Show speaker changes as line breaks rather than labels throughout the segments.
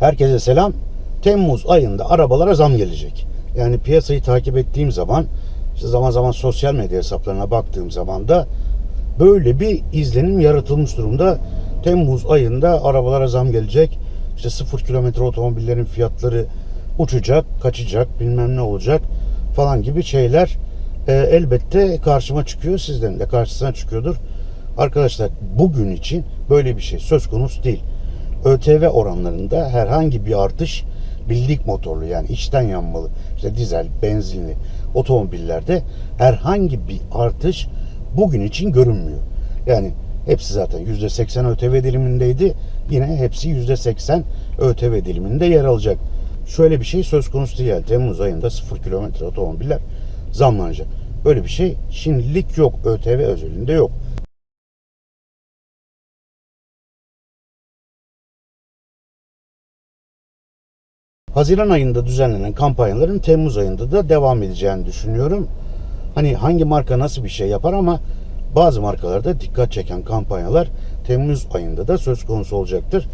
Herkese selam. Temmuz ayında arabalara zam gelecek. Yani piyasayı takip ettiğim zaman, işte zaman zaman sosyal medya hesaplarına baktığım zaman da böyle bir izlenim yaratılmış durumda. Temmuz ayında arabalara zam gelecek. İşte sıfır kilometre otomobillerin fiyatları uçacak, kaçacak, bilmem ne olacak falan gibi şeyler e, elbette karşıma çıkıyor. Sizlerin de karşısına çıkıyordur. Arkadaşlar bugün için böyle bir şey söz konusu değil. ÖTV oranlarında herhangi bir artış bildik motorlu yani içten yanmalı işte dizel, benzinli otomobillerde herhangi bir artış bugün için görünmüyor. Yani hepsi zaten %80 ÖTV dilimindeydi. Yine hepsi %80 ÖTV diliminde yer alacak. Şöyle bir şey söz konusu değil. Yani Temmuz ayında 0 kilometre otomobiller zamlanacak. Böyle bir şey şimdilik yok. ÖTV özelinde yok. Haziran ayında düzenlenen kampanyaların Temmuz ayında da devam edeceğini düşünüyorum. Hani hangi marka nasıl bir şey yapar ama bazı markalarda dikkat çeken kampanyalar Temmuz ayında da söz konusu olacaktır.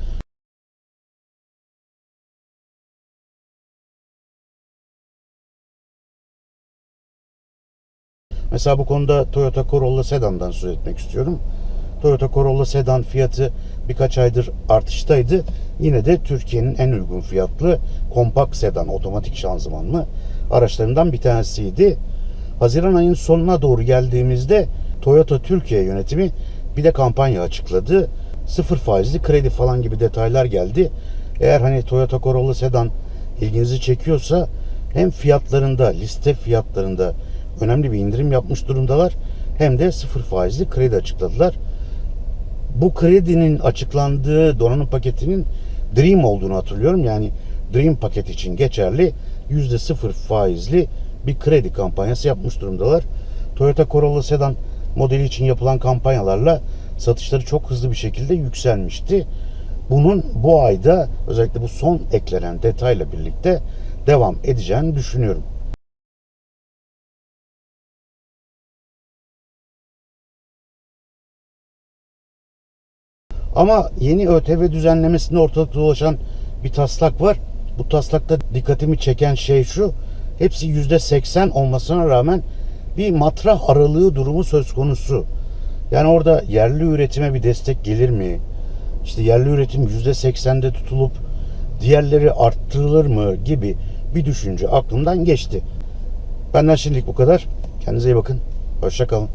Mesela bu konuda Toyota Corolla Sedan'dan söz etmek istiyorum. Toyota Corolla Sedan fiyatı birkaç aydır artıştaydı. Yine de Türkiye'nin en uygun fiyatlı kompakt sedan otomatik şanzımanlı araçlarından bir tanesiydi. Haziran ayının sonuna doğru geldiğimizde Toyota Türkiye yönetimi bir de kampanya açıkladı. Sıfır faizli kredi falan gibi detaylar geldi. Eğer hani Toyota Corolla Sedan ilginizi çekiyorsa hem fiyatlarında, liste fiyatlarında önemli bir indirim yapmış durumdalar. Hem de sıfır faizli kredi açıkladılar. Bu kredinin açıklandığı donanım paketinin Dream olduğunu hatırlıyorum. Yani Dream paket için geçerli %0 faizli bir kredi kampanyası yapmış durumdalar. Toyota Corolla Sedan modeli için yapılan kampanyalarla satışları çok hızlı bir şekilde yükselmişti. Bunun bu ayda özellikle bu son eklenen detayla birlikte devam edeceğini düşünüyorum. Ama yeni ÖTV düzenlemesinde ortalıkta dolaşan bir taslak var. Bu taslakta dikkatimi çeken şey şu. Hepsi %80 olmasına rağmen bir matrah aralığı durumu söz konusu. Yani orada yerli üretime bir destek gelir mi? İşte yerli üretim %80'de tutulup diğerleri arttırılır mı gibi bir düşünce aklımdan geçti. Benden şimdilik bu kadar. Kendinize iyi bakın. Hoşça kalın.